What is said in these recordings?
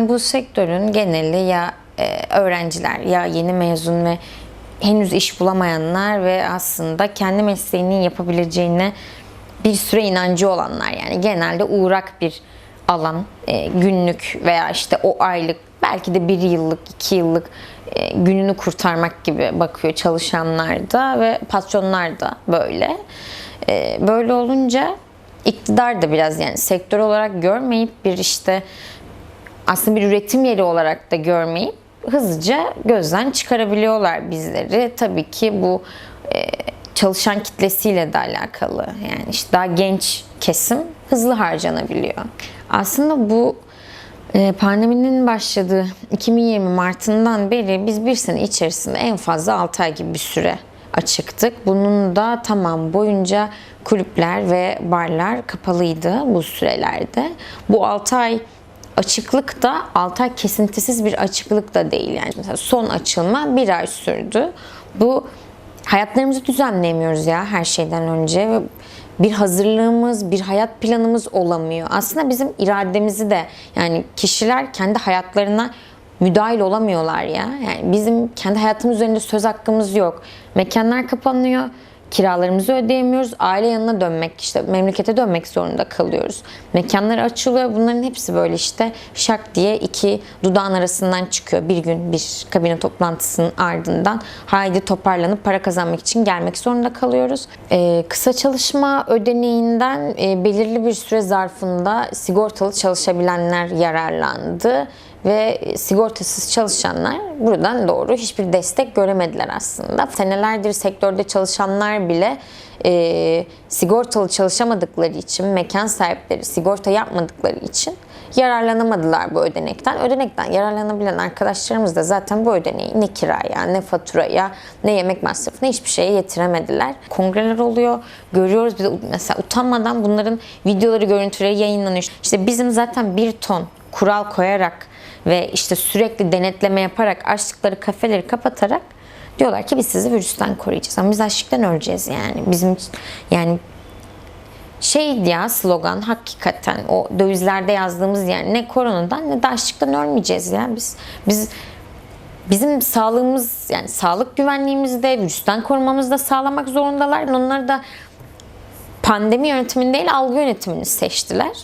Bu sektörün geneli ya e, öğrenciler ya yeni mezun ve henüz iş bulamayanlar ve aslında kendi mesleğinin yapabileceğine bir süre inancı olanlar yani genelde uğrak bir alan e, günlük veya işte o aylık belki de bir yıllık iki yıllık e, gününü kurtarmak gibi bakıyor çalışanlar da ve patronlar da böyle. Böyle olunca iktidar da biraz yani sektör olarak görmeyip bir işte aslında bir üretim yeri olarak da görmeyip hızlıca gözden çıkarabiliyorlar bizleri. Tabii ki bu e, çalışan kitlesiyle de alakalı. Yani işte daha genç kesim hızlı harcanabiliyor. Aslında bu e, pandeminin başladığı 2020 Mart'ından beri biz bir sene içerisinde en fazla 6 ay gibi bir süre açıktık. Bunun da tamam boyunca kulüpler ve barlar kapalıydı bu sürelerde. Bu 6 ay açıklık da 6 ay kesintisiz bir açıklık da değil. Yani mesela son açılma bir ay sürdü. Bu hayatlarımızı düzenleyemiyoruz ya her şeyden önce bir hazırlığımız, bir hayat planımız olamıyor. Aslında bizim irademizi de yani kişiler kendi hayatlarına müdahil olamıyorlar ya. Yani bizim kendi hayatımız üzerinde söz hakkımız yok. Mekanlar kapanıyor. Kiralarımızı ödeyemiyoruz. Aile yanına dönmek, işte memlekete dönmek zorunda kalıyoruz. Mekanlar açılıyor. Bunların hepsi böyle işte şak diye iki dudağın arasından çıkıyor. Bir gün bir kabine toplantısının ardından haydi toparlanıp para kazanmak için gelmek zorunda kalıyoruz. Ee, kısa çalışma ödeneğinden e, belirli bir süre zarfında sigortalı çalışabilenler yararlandı ve sigortasız çalışanlar buradan doğru hiçbir destek göremediler aslında. Senelerdir sektörde çalışanlar bile e, sigortalı çalışamadıkları için, mekan sahipleri sigorta yapmadıkları için yararlanamadılar bu ödenekten. Ödenekten yararlanabilen arkadaşlarımız da zaten bu ödeneği ne kiraya, ne faturaya, ne yemek masrafına hiçbir şeye yetiremediler. Kongreler oluyor, görüyoruz. Biz mesela utanmadan bunların videoları, görüntüleri yayınlanıyor. İşte bizim zaten bir ton kural koyarak ve işte sürekli denetleme yaparak açtıkları kafeleri kapatarak diyorlar ki biz sizi virüsten koruyacağız. Ama biz açlıktan öleceğiz yani. Bizim yani şey ya slogan hakikaten o dövizlerde yazdığımız yani ne koronadan ne de açlıktan ölmeyeceğiz ya biz biz bizim sağlığımız yani sağlık güvenliğimizi de virüsten korumamızı da sağlamak zorundalar. Onları da pandemi yönetimini değil algı yönetimini seçtiler.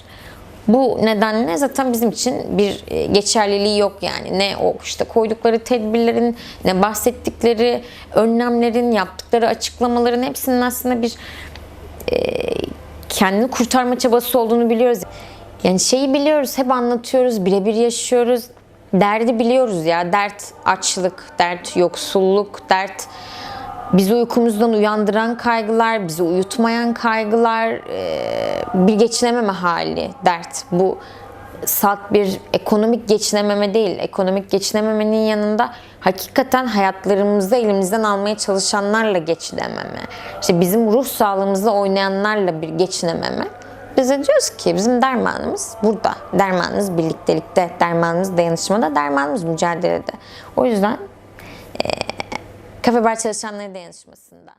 Bu nedenle zaten bizim için bir e, geçerliliği yok yani. Ne o işte koydukları tedbirlerin, ne bahsettikleri önlemlerin, yaptıkları açıklamaların hepsinin aslında bir e, kendini kurtarma çabası olduğunu biliyoruz. Yani şeyi biliyoruz, hep anlatıyoruz, birebir yaşıyoruz. Derdi biliyoruz ya. Dert açlık, dert yoksulluk, dert bizi uykumuzdan uyandıran kaygılar, bizi uyutmayan kaygılar, e, bir geçinememe hali, dert. Bu salt bir ekonomik geçinememe değil. Ekonomik geçinememenin yanında hakikaten hayatlarımızı elimizden almaya çalışanlarla geçinememe. İşte bizim ruh sağlığımızla oynayanlarla bir geçinememe. Biz de diyoruz ki bizim dermanımız burada. Dermanımız birliktelikte, dermanımız dayanışmada, dermanımız mücadelede. O yüzden Kafe bar çalışanları dayanışmasında.